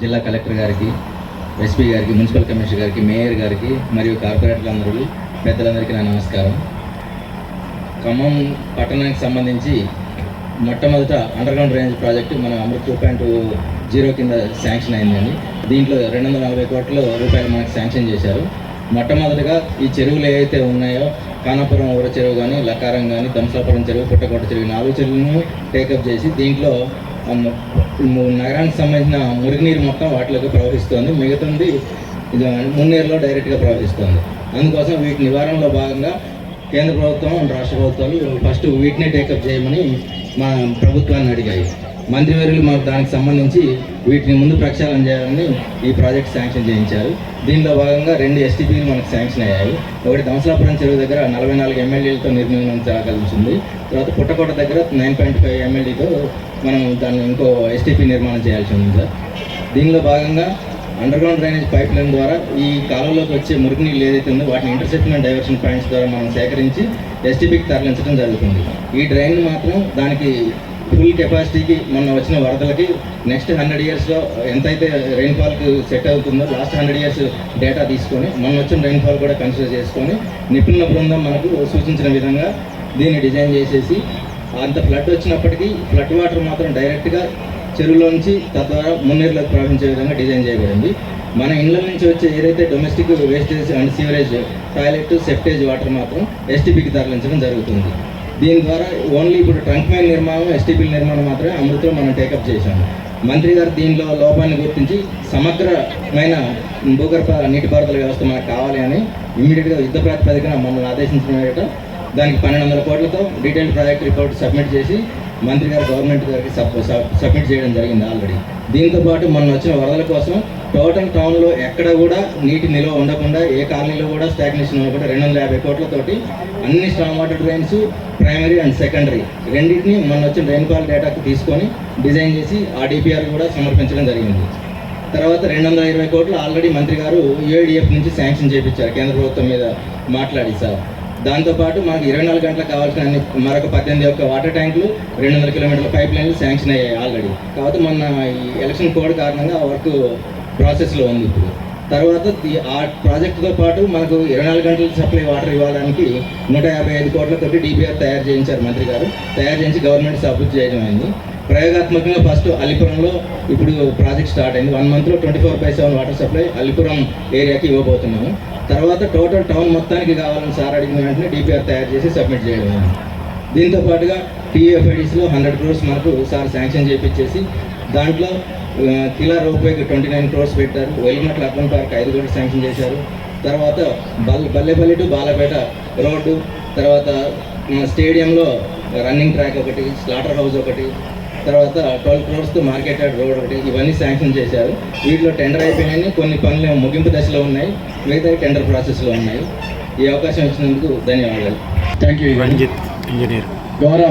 జిల్లా కలెక్టర్ గారికి ఎస్పీ గారికి మున్సిపల్ కమిషనర్ గారికి మేయర్ గారికి మరియు కార్పొరేటర్లందరూ పెద్దలందరికీ నా నమస్కారం. ఖమ్మం పట్టణానికి సంబంధించి మొట్టమొదట అండర్గ్రౌండ్ డ్రైనేజ్ ప్రాజెక్టు మన అమృత్ టూ పాయింట్ జీరో కింద శాంక్షన్ అయిందండి. దీంట్లో రెండు వందల నలభై కోట్ల రూపాయలు మనకు శాంక్షన్ చేశారు. మొట్టమొదటిగా ఈ చెరువులు ఏవైతే ఉన్నాయో కానాపురం ఊర చెరువు కానీ లకారం కానీ దంసాపురం చెరువు పుట్టకోట చెరువు నాలుగు చెరువులను టేకప్ చేసి దీంట్లో నగరానికి సంబంధించిన మురుగునీరు మొత్తం వాటిలోకి ప్రవహిస్తుంది. మిగతాది ఇది డైరెక్ట్గా ప్రవహిస్తుంది. అందుకోసం వీటి నివారణలో భాగంగా కేంద్ర ప్రభుత్వం రాష్ట్ర ప్రభుత్వాలు ఫస్ట్ వీటినే టేకప్ చేయమని మా ప్రభుత్వాన్ని అడిగాయి. మంత్రివర్యులు మాకు దానికి సంబంధించి వీటిని ముందు ప్రక్షాళన చేయాలని ఈ ప్రాజెక్ట్ శాంక్షన్ చేయించారు. దీనిలో భాగంగా రెండు ఎస్టీపీలు మనకు శాంక్షన్ అయ్యాయి. ఒకటి దంసలాపురం చెరువు దగ్గర నలభై నాలుగు ఎమ్మెల్యేలతో నిర్మించగలిగింది తర్వాత పుట్టకోట దగ్గర నైన్ పాయింట్ ఫైవ్ ఎమ్మెల్యేతో మనం దాన్ని ఇంకో ఎస్టీపీ నిర్మాణం చేయాల్సి ఉంది సార్. దీనిలో భాగంగా అండర్గ్రౌండ్ డ్రైనేజ్ పైప్ లైన్ ద్వారా ఈ కాలంలోకి వచ్చే మురుగునీళ్ళు ఏదైతే ఉందో వాటిని ఇంటర్సెప్షన్ అండ్ డైవర్షన్ పాయింట్స్ ద్వారా మనం సేకరించి ఎస్టీపీకి తరలించడం జరుగుతుంది. ఈ డ్రైన్ మాత్రం దానికి ఫుల్ కెపాసిటీకి మొన్న వచ్చిన వరదలకి నెక్స్ట్ హండ్రెడ్ ఇయర్స్లో ఎంతైతే రెయిన్ఫాల్కి సెట్ అవుతుందో లాస్ట్ హండ్రెడ్ ఇయర్స్ డేటా తీసుకొని మొన్న వచ్చిన రెయిన్ఫాల్ కూడా కన్సిడర్ చేసుకొని నిపుణుల బృందం మనకు సూచించిన విధంగా దీన్ని డిజైన్ చేసేసి అంత ఫ్లడ్ వచ్చినప్పటికీ ఫ్లడ్ వాటర్ మాత్రం డైరెక్ట్గా చెరువులోంచి తద్వారా మున్నేరులోకి ప్రవహించే విధంగా డిజైన్ చేయబడింది. మన ఇండ్ల నుంచి వచ్చే ఏదైతే domestic wastage and sewerage toilet septage water మాత్రం ఎస్టీపీకి తరలించడం జరుగుతుంది. దీని ద్వారా ఓన్లీ ఇప్పుడు ట్రంక్ మైన్ నిర్మాణం ఎస్టీపీల నిర్మాణం మాత్రమే అమృతం మనం టేకప్ చేశాము. మంత్రి గారు దీనిలో లోపాన్ని గుర్తించి సమగ్రమైన భూగర్భ నీటిపారుదల వ్యవస్థ మనకు కావాలి అని ఇమ్మీడియట్గా యుద్ధ ప్రాతిపదికన మమ్మల్ని ఆదేశించిన దానికి పన్నెండు వందల కోట్లతో డీటెయిల్ ప్రాజెక్ట్ రిపోర్ట్ సబ్మిట్ చేసి మంత్రి గారు గవర్నమెంట్ గారికి సబ్ సబ్- సబ్మిట్ చేయడం జరిగింది ఆల్రెడీ దీంతో పాటు మొన్న వచ్చిన వరదల కోసం టోటల్ టౌన్లో ఎక్కడ కూడా నీటి నిల్వ ఉండకుండా ఏ కాలనీలో కూడా స్టాగ్నేషన్ ఉండకుండా రెండు వందల యాభై కోట్లతోటి అన్ని strong water drains primary and secondary రెండింటిని మొన్న వచ్చిన రెయిన్ఫాల్ డేటాకు తీసుకొని డిజైన్ చేసి ఆ డిపిఆర్ కూడా సమర్పించడం జరిగింది. తర్వాత రెండు వందల ఇరవై కోట్లు ఆల్రెడీ మంత్రి గారు ఏడిఎఫ్ నుంచి శాంక్షన్ చేయించారు కేంద్ర ప్రభుత్వం మీద మాట్లాడి సార్. దాంతోపాటు మనకు ఇరవై నాలుగు గంటలకు కావాల్సిన అన్ని మరొక పద్దెనిమిది యొక్క వాటర్ ట్యాంకులు రెండు వందల కిలోమీటర్ల పైప్ లైన్లు శాంక్షన్ అయ్యాయి ఆల్రెడీ. కాబట్టి మొన్న ఈ ఎలక్షన్ కోడ్ కారణంగా ఆ వర్క్ ప్రాసెస్లో ఉంది ఇప్పుడు. తర్వాత ఆ ప్రాజెక్టుతో పాటు మనకు ఇరవై నాలుగు గంటల సప్లై వాటర్ ఇవ్వడానికి నూట యాభై ఐదు కోట్లతో డిపిఆర్ తయారు చేయించారు మంత్రి గారు. తయారు చేయించి గవర్నమెంట్ సబ్మిట్ చేయడం అయింది. ప్రయోగాత్మకంగా ఫస్ట్ అలిపురంలో ఇప్పుడు ప్రాజెక్ట్ స్టార్ట్ అయింది. వన్ మంత్లో twenty four by seven water supply Alipuram ఏరియాకి ఇవ్వబోతున్నాము. తర్వాత టోటల్ టౌన్ మొత్తానికి కావాలని సార్ అడిగిన వెంటనే డిపిఆర్ తయారు చేసి సబ్మిట్ చేయడం అయింది. దీంతో పాటుగా టీఎఫ్ఐడిస్లో హండ్రెడ్ క్రోర్స్ మనకు సార్ శాంక్షన్ చేయించేసి దాంట్లో కిలా రోప్వేకి ట్వంటీ నైన్ క్రోర్స్ పెట్టారు. వెల్మట్ల అర్బన్ పార్క్ ఐదు కోట్లు శాంక్షన్ చేశారు. తర్వాత బల్ బల్లెపల్లి టు బాలపేట రోడ్డు తర్వాత స్టేడియంలో రన్నింగ్ ట్రాక్ ఒకటి స్లాటర్ హౌస్ ఒకటి తర్వాత ట్వెల్వ్ క్రోర్స్తో మార్కెట్ యార్డ్ రోడ్ ఒకటి ఇవన్నీ శాంక్షన్ చేశారు. వీటిలో టెండర్ అయిపోయినాయి కొన్ని పనులు ముగింపు దశలో ఉన్నాయి. మిగతా టెండర్ ప్రాసెస్లో ఉన్నాయి. ఈ అవకాశం ఇచ్చినందుకు ధన్యవాదాలు. థ్యాంక్ యూ రంజిత్ ఇంజనీర్ గౌరవ